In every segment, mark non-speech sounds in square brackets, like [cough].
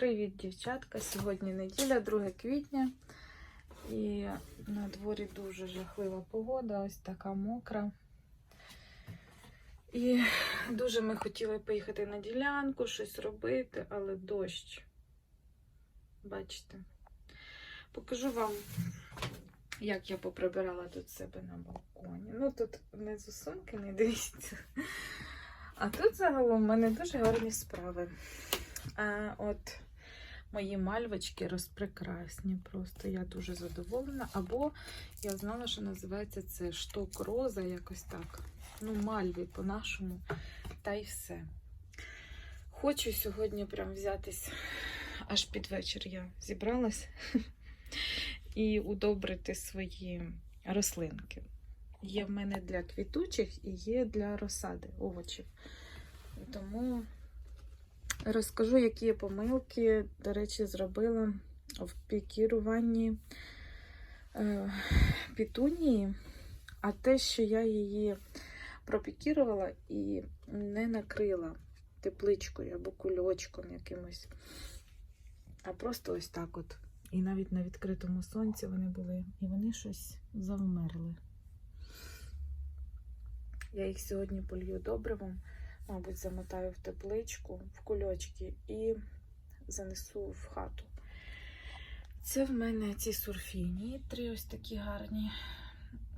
Привіт, дівчатка! Сьогодні неділя, 2 квітня. І на дворі дуже жахлива погода, ось така мокра. І дуже ми хотіли поїхати на ділянку, щось робити, але дощ. Бачите. Покажу вам, як я поприбирала тут себе на балконі. Ну, тут внизу сумки, не дивіться. А тут загалом в мене дуже гарні справи. А, от мої мальвочки розпрекрасні. Просто я дуже задоволена. Або я знала, що називається це шток роза, якось так. Ну, мальви по-нашому. Та й все. Хочу сьогодні прям взятись, аж під вечір я зібралась і удобрити свої рослинки. Є в мене для квітучих і є для розсади овочів. Тому розкажу, які помилки, до речі, зробила в пікіруванні е, пітунії, а те, що я її пропікірувала і не накрила тепличкою або кульочком якимось, а просто ось так от. І навіть на відкритому сонці вони були, і вони щось завмерли. Я їх сьогодні полью добривом, мабуть, замотаю в тепличку, в кульочки і занесу в хату. Це в мене ці сурфінії, три ось такі гарні.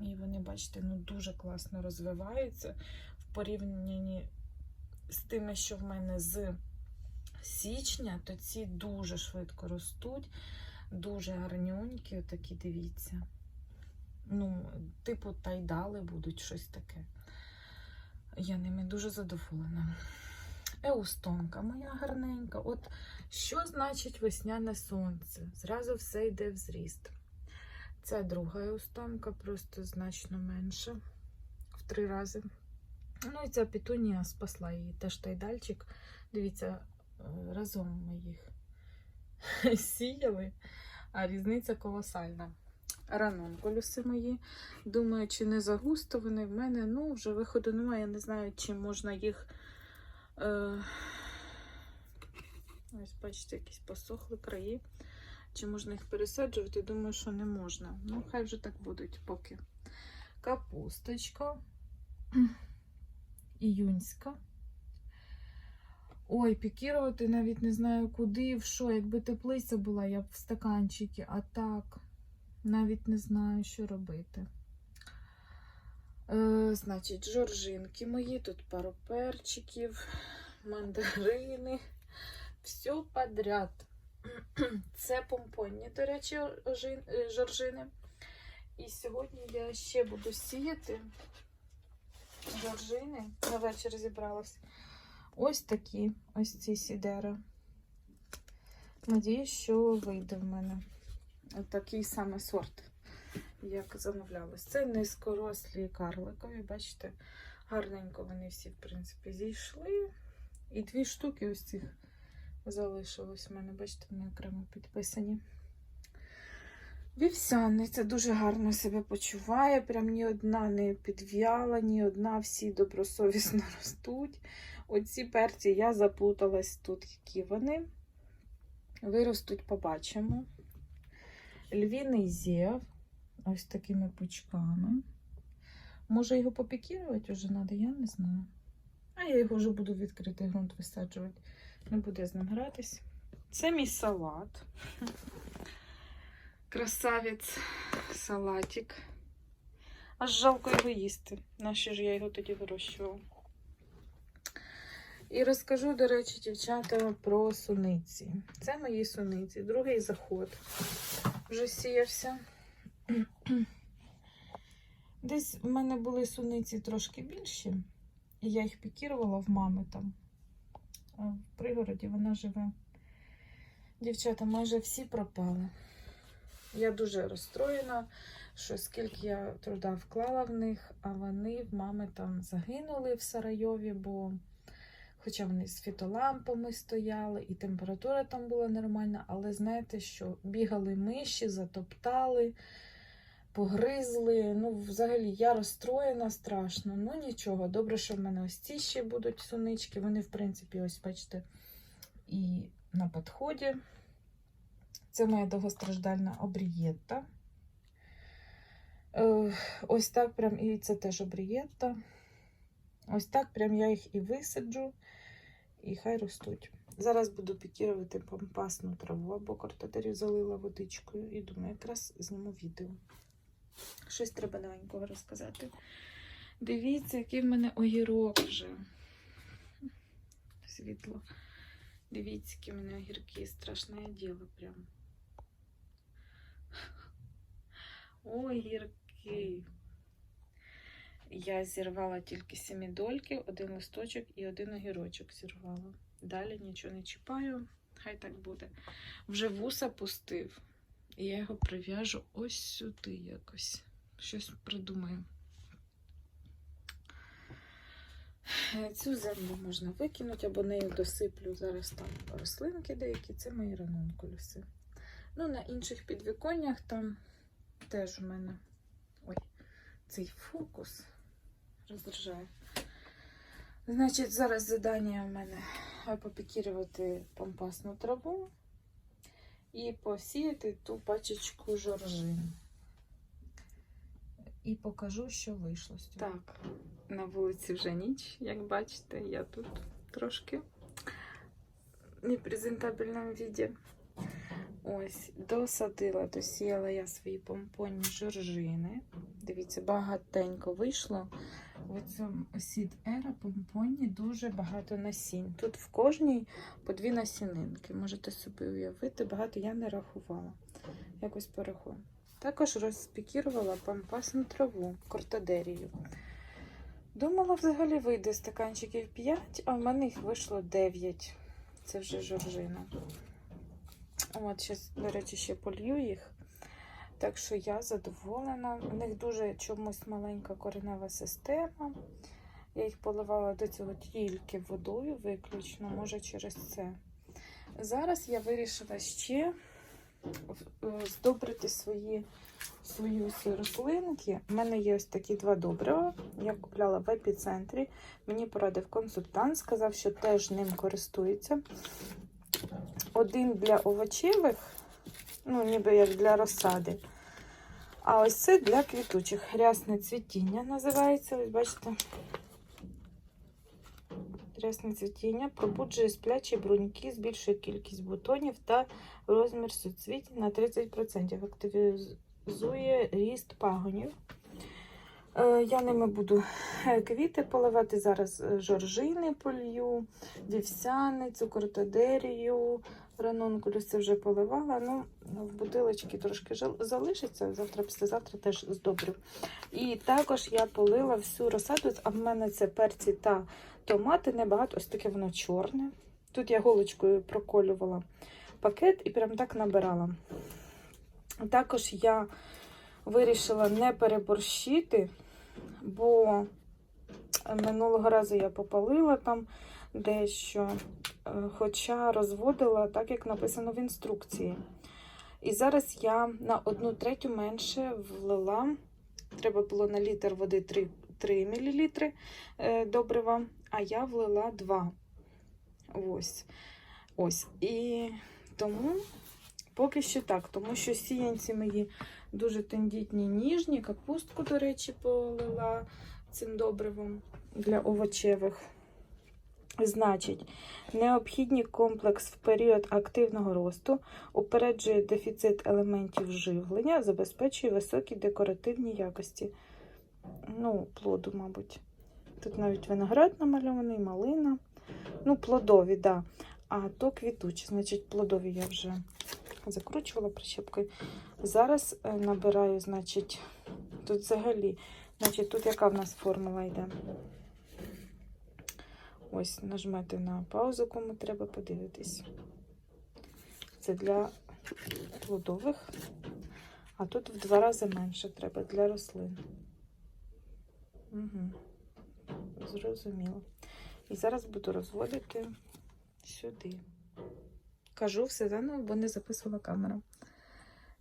І вони, бачите, ну дуже класно розвиваються в порівнянні з тими, що в мене з січня, то ці дуже швидко ростуть, дуже гарнюнькі, отакі, дивіться. Ну, типу, тайдали будуть щось таке. Я ними дуже задоволена. Еустонка моя гарненька. От що значить весняне сонце? Зразу все йде в зріст. Це друга еустонка, просто значно менша в три рази. Ну і ця петунія спасла її. Теж тайдальчик. Дивіться, разом ми їх [laughs] сіяли, а різниця колосальна ранункулюси мої. Думаю, чи не загусто вони в мене. Ну, вже виходу немає. Я не знаю, чи можна їх. Е... Ось, бачите, якісь посохли краї. Чи можна їх пересаджувати? Думаю, що не можна. Ну, хай вже так будуть поки. Капусточка. [clears throat] Іюнська. Ой, пікірувати навіть не знаю куди, в що. Якби теплиця була, я б в стаканчики, а так. Навіть не знаю, що робити. Е, Значить, жоржинки мої, тут пару перчиків, мандарини, все подряд. [clears throat] Це помпонні, до речі, жоржини. І сьогодні я ще буду сіяти жоржини. На вечір зібралась. Ось такі ось ці сідери. Надіюсь, що вийде в мене такий саме сорт, як замовлялось. Це низькорослі карликові, бачите, гарненько вони всі, в принципі, зійшли. І дві штуки ось цих залишилось в мене, бачите, вони окремо підписані. Вівсяниця дуже гарно себе почуває. Прям ні одна не підв'яла, ні одна, всі добросовісно [laughs] ростуть. Оці перці я заплуталась тут, які вони. Виростуть, побачимо. Львіний зєв, ось такими пучками. Може його попікірувати вже треба, я не знаю. А я його вже буду відкритий ґрунт висаджувати. Не буде з ним гратись. Це мій салат. Красавець салатик. Аж жалко його їсти. Нащо ж я його тоді вирощувала? І розкажу, до речі, дівчата, про суниці. Це мої суниці. Другий заход вже сіявся. [clears throat] Десь в мене були суниці трошки більші, і я їх пікірувала в мами там. В пригороді вона живе. Дівчата, майже всі пропали. Я дуже розстроєна, що скільки я труда вклала в них, а вони в мами там загинули в Сарайові, бо. Хоча вони з фітолампами стояли, і температура там була нормальна, але знаєте, що бігали миші, затоптали, погризли. Ну, взагалі, я розстроєна страшно. Ну нічого, добре, що в мене ось ці ще будуть сунички. Вони, в принципі, ось, бачите, і на підході. Це моя довгостраждальна обрієтта. Е, Ось так прям, і це теж обрієтта. Ось так прям я їх і висаджу, і хай ростуть. Зараз буду пікірувати пампасну траву або кортатерію залила водичкою і думаю, якраз зніму відео. Щось треба новенького розказати. Дивіться, який в мене огірок вже. Світло. Дивіться, які в мене огірки. Страшне діло прям. Огірки. Я зірвала тільки сімідольки, один листочок і один огірочок зірвала. Далі нічого не чіпаю, хай так буде. Вже вуса пустив, і я його прив'яжу ось сюди якось. Щось придумаю. Цю землю можна викинути, або нею досиплю зараз там рослинки деякі, це мої ранункулюси. Ну, на інших підвіконнях там теж у мене ой, цей фокус роздражає. Значить, зараз завдання у мене попікірувати пампасну траву і посіяти ту пачечку жоржини. І покажу, що вийшло з цього. Так, на вулиці вже ніч, як бачите, я тут трошки непрезентабельному віді. Ось, досадила, досіяла я свої помпонні жоржини. Дивіться, багатенько вийшло. Цьому сід ера помпоні дуже багато насінь. Тут в кожній по дві насінинки. Можете собі уявити, багато я не рахувала. Якось порахую. Також розпікірувала пампасну траву, кортадерію. Думала, взагалі вийде стаканчиків 5, а в мене їх вийшло 9. Це вже жоржина. От, зараз, до речі, ще полью їх. Так що я задоволена. У них дуже чомусь маленька коренева система. Я їх поливала до цього тільки водою, виключно, може через це. Зараз я вирішила ще здобрити свої, свої рослинки. У мене є ось такі два добрива. Я купляла в епіцентрі. Мені порадив консультант, сказав, що теж ним користується. Один для овочевих, ну, ніби як для розсади. А ось це для квітучих. Рясне цвітіння називається. Ось бачите. Рясне цвітіння пробуджує сплячі бруньки, збільшує кількість бутонів та розмір суцвітів на 30%. Активізує ріст пагонів. Е, Я ними буду квіти поливати. Зараз е, жоржини полью, вівсяницю, кортадерію, ранункулюс це вже поливала. Ну, в бутилочці трошки залишиться, завтра, післязавтра теж здобрю. І також я полила всю розсаду, а в мене це перці та томати, небагато, ось таке воно чорне. Тут я голочкою проколювала пакет і прям так набирала. Також я вирішила не переборщити, бо минулого разу я попалила там дещо, е, хоча розводила так, як написано в інструкції. І зараз я на одну третю менше влила, треба було на літр води 3 3 мл добрива, а я влила 2. Ось. Ось. І тому поки що так, тому що сіянці мої дуже тендітні, ніжні. Капустку, до речі, полила цим добривом для овочевих. Значить, необхідний комплекс в період активного росту упереджує дефіцит елементів живлення, забезпечує високі декоративні якості. Ну, плоду, мабуть. Тут навіть виноград намальований, малина. Ну, плодові, да. А то квітучі, значить, плодові я вже закручувала прищепкою. Зараз е, набираю, значить, тут взагалі, значить, тут яка в нас формула йде? Ось, нажмете на паузу, кому треба подивитись. Це для плодових, а тут в два рази менше треба для рослин. Угу. Зрозуміло. І зараз буду розводити сюди. Кажу все заново, бо не записувала камера.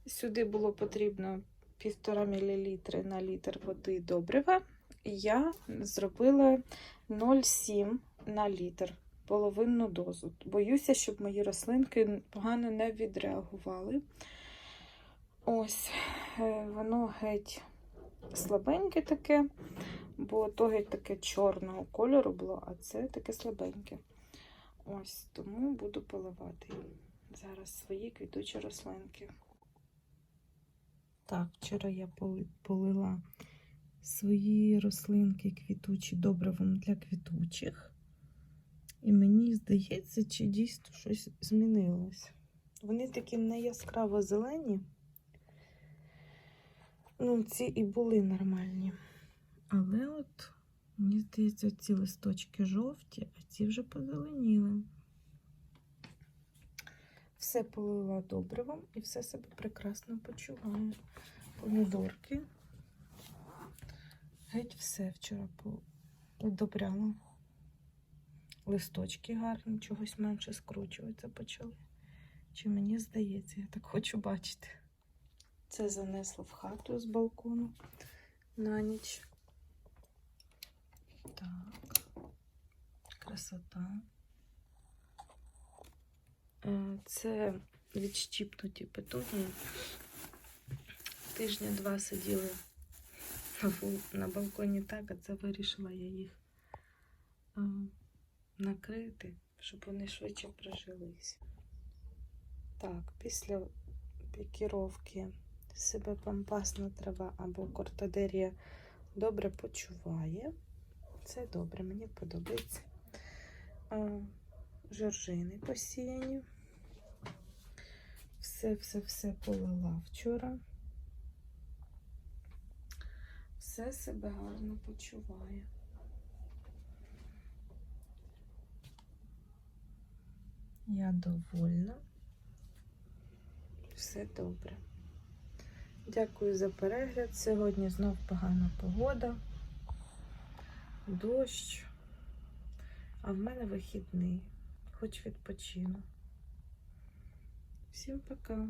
Сюди було потрібно 1,5 мл на літр води добрива. Я зробила 0,7 на літр половинну дозу. Боюся, щоб мої рослинки погано не відреагували. Ось, е, воно геть слабеньке таке, бо то геть таке чорного кольору було, а це таке слабеньке. Ось, тому буду поливати зараз свої квітучі рослинки. Так, вчора я полила свої рослинки квітучі добривом для квітучих. І мені здається, чи дійсно щось змінилось. Вони такі не яскраво зелені. Ну, ці і були нормальні. Але от, мені здається, ці листочки жовті, а ці вже позеленіли. Все полила добривом і все себе прекрасно почуваю. Помідорки. Геть все вчора удобряла. Листочки гарні, чогось менше скручуватися почали. Чи мені здається, я так хочу бачити. Це занесло в хату з балкону на ніч. Так, красота. Е, Це відщіпнуті петунії. Тижня два сиділи на балконі так, а це вирішила я їх е, накрити, щоб вони швидше прижились. Так, після пікіровки себе пампасна трава або кортадерія добре почуває. Це добре, мені подобається. Жоржини посіяні. Все-все-все полила вчора. Все себе гарно почуває. Я довольна. Все добре. Дякую за перегляд. Сьогодні знов погана погода, дощ, а в мене вихідний, хоч відпочину. Всім пока.